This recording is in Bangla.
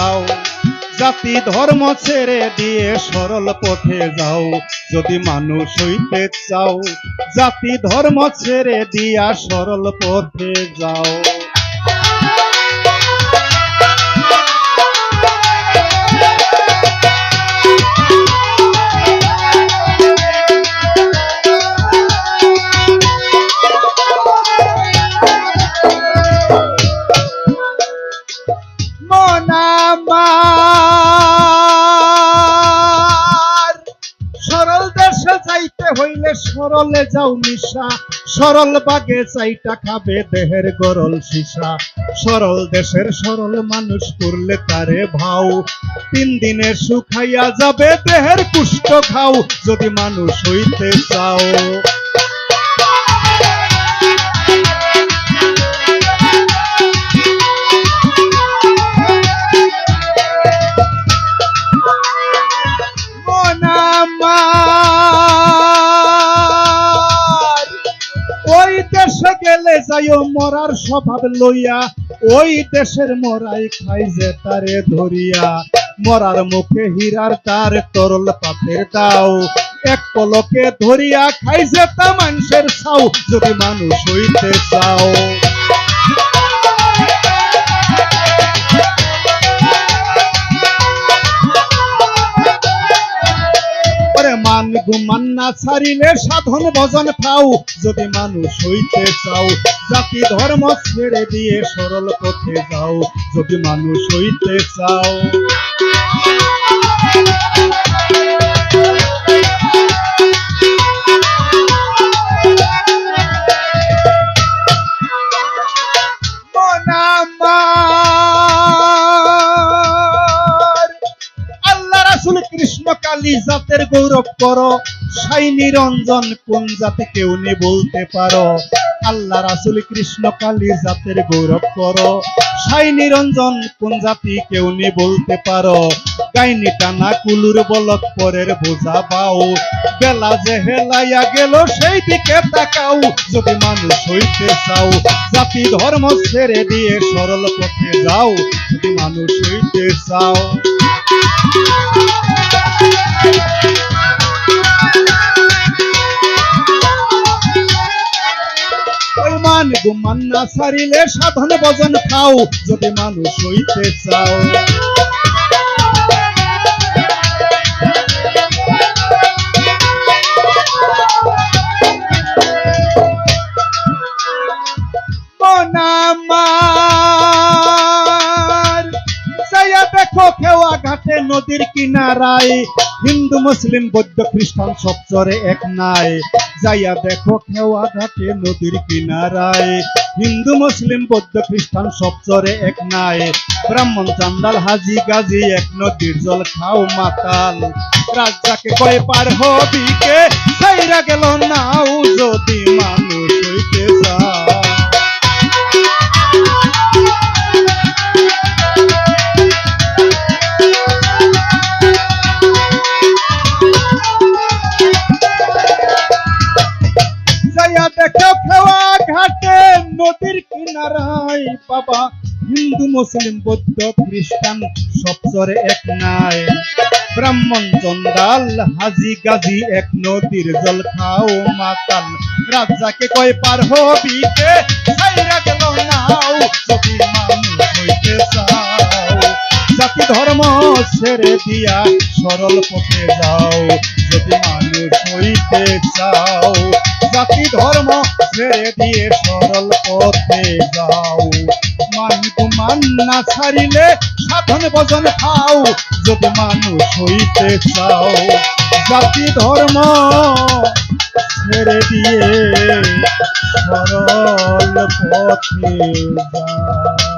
চাও জাতি ধর্ম ছেড়ে দিয়ে সরল পথে যাও। যদি মানুষ হইতে চাও, জাতি ধর্ম ছেড়ে দিয়া সরল পথে যাও। হইলে সরলে যাও নিশা, সরল বাগে চাইটা খাবে দেহের গরল সিসা। সরল দেশের সরল মানুষ করলে তারে ভাও। তিন দিনে শুকাইয়া যাবে দেহের কুষ্ঠ খাও যদি মানুষ হইতে চাও। যাইও মরার স্বভাব লইয়া, ওই দেশের মরাই খাই যে তারে ধরিয়া। মরার মুখে হীরার তার, তরল পাথের দাও। এক পলকে ধরিয়া খাইছে তা মানুষের সাউ যদি মানুষ হইতে চাও। মান গুমান না ছাড়িলে সাধন ভজন খাও যদি মানুষ হইতে চাও, জাতি ধর্ম ছেড়ে দিয়ে সরল পথে যাও। যদি মানুষ হইতে চাও কালী জাতের গৌরব করো। সাই নিরঞ্জন কোন জাতি কেউ নে বলতে পারো। আল্লাহ রাসুল কৃষ্ণ কালী জাতের গৌরব করো। সাই নিরঞ্জন কোন জাতি কেউ নে বলতে পারো। গাইনি টানা কুলুর বলক পরের বোঝা পাও বেলা যে হেলাইয়া গেল সেই দিকে তাকাও। যদি মানুষ হইতে চাও, জাতি ধর্ম ছেড়ে দিয়ে সরল পথে যাও। যদি মানুষ হইতে চাও। গুমান না ছাড়িলে সাধন ভজন খাও, যদি মানুষ হইতে চাও। নদীর কিনারায়, হিন্দু, মুসলিম, বৌদ্ধ, খ্রিস্টান সব চরে এক নাই। যাইয়া দেখো খেওয়া ঘাটে নদীর কিনারায়। হিন্দু, মুসলিম, বৌদ্ধ, খ্রিস্টান, সব চরে এক নাই। ব্রাহ্মণ, চান্দাল, হাজি, গাজি, এক নদীর জল খাও মাতাল। রাজাকে কয় পার হবি কে? সাইরা গেল নাও যদি মানুষ নদীর কিনারায়, বাবা, হিন্দু, মুসলিম, বৌদ্ধ, খ্রিস্টান, সব চরে এক নাই। ব্রাহ্মণ চন্দাল হাজি, গাজি, এক নদীর জল খাও মাতাল। রাজাকে কয় পার হবি নাও ছবি জাতি ধর্ম ছেড়ে দিয়া সরল পথে যাও, যদি মানুষ হইতে চাও। জাতি ধর্ম ছেড়ে দিয়ে সরল পথে যাও। মান মান না ছাড়িলে সাধন ভজন খাও, যদি মানুষ হইতে চাও। জাতি ধর্ম ছেড়ে দিয়ে সরল পথে যাও।